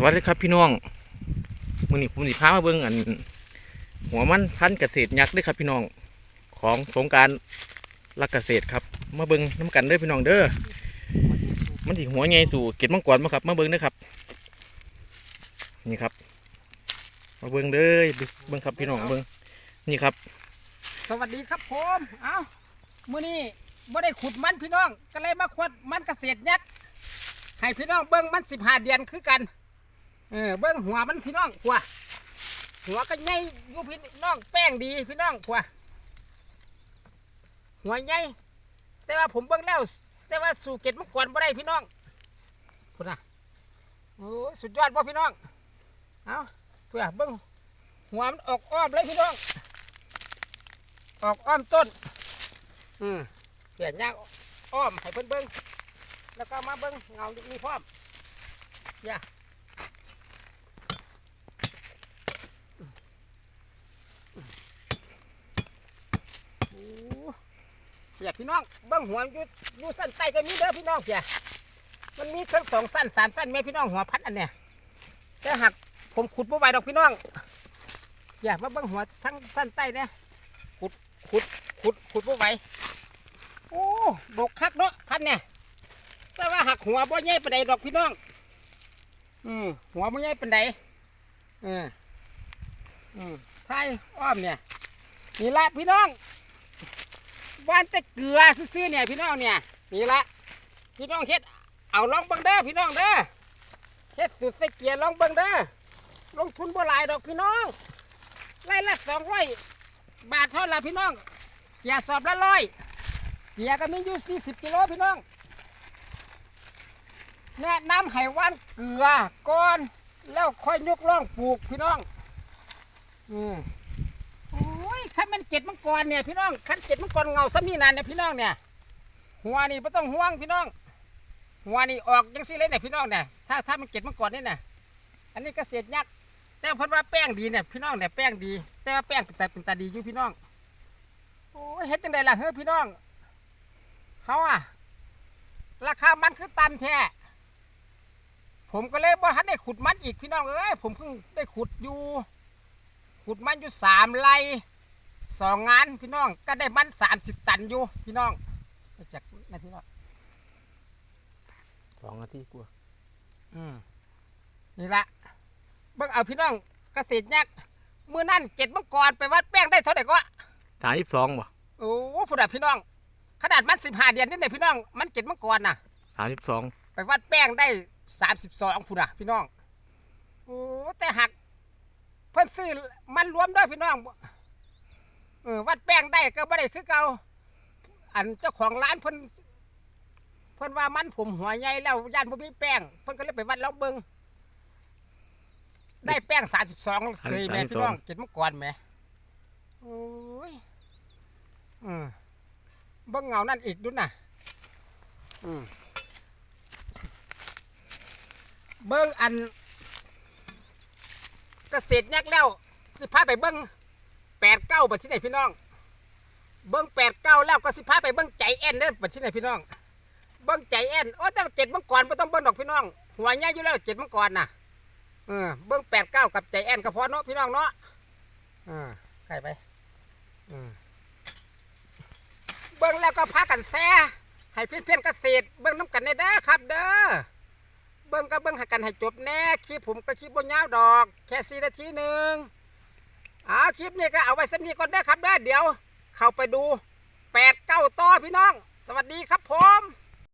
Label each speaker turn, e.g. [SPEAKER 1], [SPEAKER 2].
[SPEAKER 1] สวัสดีครับพี่น้องมื้อนี้ผมสิพามาเบิ่งอัน หัวมันพันธุ์เกษตรยักษ์เด้วยครับพี่น้องของสงกรารรักเกษตรครับ มาเบิ่งน้ำกันเด้อพี่น้องเด้อมันสิหัวใหญ่สู่เก็ดมังกรมาครับ มาเบิ่งเด้อครับ นี่ครับ มาเบิ่งเด้อเบิ่งครับพี่น้องเบิ่งนี่ครับ
[SPEAKER 2] สวัสดีครับผมเอามื้อนี้บ่ได้ขุดมันพี่น้องก็เลยมาขวดมันเกษตรยักษ์ให้พี่น้องเบิ้งมันสิบห้าเดือนคือกัน เออเบิ้งหัวมันพี่น้องกว่าหัวก็ใหญ่อยู่พี่น้องแป้งดีพี่น้องกว่าหัวใหญ่แต่ว่าผมเบิ้งแล้วแต่ว่าสู่เกตมังกรบ่ได้พี่น้องพุ่นน่ะโอ้สุดยอดบ่พี่น้องเอาเพื่อเบิ้งหัวมันออกอ้อมเลยพี่น้อง ออกอ้อมต้น อืมเปลี่ยนยางอ้อมให้เพิ่นเบิ้งแล้วก็มาเบิ้งเงามีพร้อมอย่าโอ้ เปียกพี่น้องเบิ้งหัวอยู่อยู่สั้นใต้ก็มีเด้อพี่น้องเปียมันมีทั้งสองสั้นสามสั้นแม่พี่น้องหัวพัดอันเนี้ยแต่หักผมขุดบ่ไหวดอกพี่น้องอย่ามาเบิ้งหัวทั้งสั้นใต้เนี่ยขุดขุดขุดบ่ไหวโอ้ดกคักเนาะพันเนี่ยแต่ว่าหักหัวบ่ใหญ่ปานใดดอกพี่น้องอืมหัวบ่ใหญ่ปานใดเอออืมไทยอ้อมเนี่ยนี่ละพี่น้อง บ้านแต่เกลือซื่อๆเนี่ยพี่น้องเนี่ยนี่ละพี่น้องเฮ็ดเอาลองบิ่งเด้อพี่น้องเด้อเฮ็ดสุดใส่เกียร์ลองบิ่งเด้อลงทุนบ่หลายดอกพี่น้องไร่ละสองร้อยบาทเท่าไหรพี่น้องเกียร์สอบละร้อยเกียร์ก็มีอยู่สี่สิบกิโลพี่น้องแนะนำให้ว่านเกลือก่อนแล้วค่อยยกล่องปลูกพี่น้องอืม อ้ยคันมันเจ็ดมังกรเนี่ยพี่น้องคันเจ็ดมังกรเงาซ้ำนี่นานเนี่ยพี่น้องเนี่ย หัวนี่ไม่ต้องห่วงพี่น้อง หัวนี่ออกยังสิเลยเนี่ยพี่น้องเนี่ยถ้าถ้ามันเจ็ดมังกรนี่เนี่ยอันนี้เกษตรยักษ์แต่เพิ่นว่าแป้งดีเนี่ยพี่น้องเนี่ยแป้งดี แต่ว่าแป้งเป็นตาเป็นตาดีอยู่พี่น้องโอ้เฮ็ดจังไดล่ะเฮ้ยพี่น้องเขาอะราคามันคือต่ำแท้ผมก็เลยบ่ทันได้ขุดมันอีกพี่น้องเอ้ยผมเพิ่งได้ขุดอยู่ ขุดมันอยู่สามไร่ สองงานพี่น้องก็ได้มันสามสิบตันอยู่พี่น้องจากนั่นพี่น้อง
[SPEAKER 1] สองนาทีกว่า
[SPEAKER 2] อืมนี่ละเบิ่งเอาพี่น้องเกษตรยักษ์มือนั่นเจ็ดมังกรไปวัดแป้งได้เท่าไหร่ก็
[SPEAKER 1] สามสิบสองบ่
[SPEAKER 2] โอ้ผู้ดับพี่น้อง ขนาดมันสิบห้าเดือนนี่เนี่ยพี่น้องมันเจ็ดมังกรน่ะ
[SPEAKER 1] สามสิบสอง
[SPEAKER 2] ไปวัดแป้งได้สามสิบสองผู้น่ะ พี่น้องโอ้แต่หักเพิ่นซื้อมันรวมด้วยพี่น้องเออวัดแป้งได้ก็บ่ได้คือเก่าอันเจ้าของร้านเพิ่นเพิ่นว่ามันผมหัวใหญ่แล้วย่านบ่มีแป้งเพิ่นก็เลยไปวัดลองเบิ่งได้แป้งสามสิบสองเสยแม่พี่น้องเจ็ดมังกรแหม่โอ้ยอืมเบิ่งเงานั่นอีกดูน่ะอืมเบิ้งอันเกษตรยักษ์แล้ว สิพาไปเบิ้ง แปดเก้าบัดที่ไหนพี่น้อง เบิ้งแปดเก้าแล้วก็สิพาไปเบิ้งใจแอนเด้อบัดที่ไหนพี่น้อง เบิ้งใจแอนโอ้แต่เจ็ดมังกรไม่ต้องเบิ้งดอกพี่น้อง หัวใหญ่อยู่แล้วเจ็ดมังกรน่ะเออเบิ้งแปดเก้ากับใจแอนก็พอเนาะพี่น้องเนาะเออใครไปอืมเบิ้งแล้วก็พากันแซ่ให้เพื่อนๆเกษตรเบิ้งน้ำกันได้เด้อครับ เด้อเบิ้งก็เบิ้งให้กันให้จบแน่คลิปผมก็คลิปบนยาวดอก แค่สี่นาทีหนึ่ง คลิปนี้ก็เอาไว้สักนี้ก่อนได้ครับเด้อเดี๋ยว เข้าไปดูแปดเก้าต่อพี่น้อง สวัสดีครับผม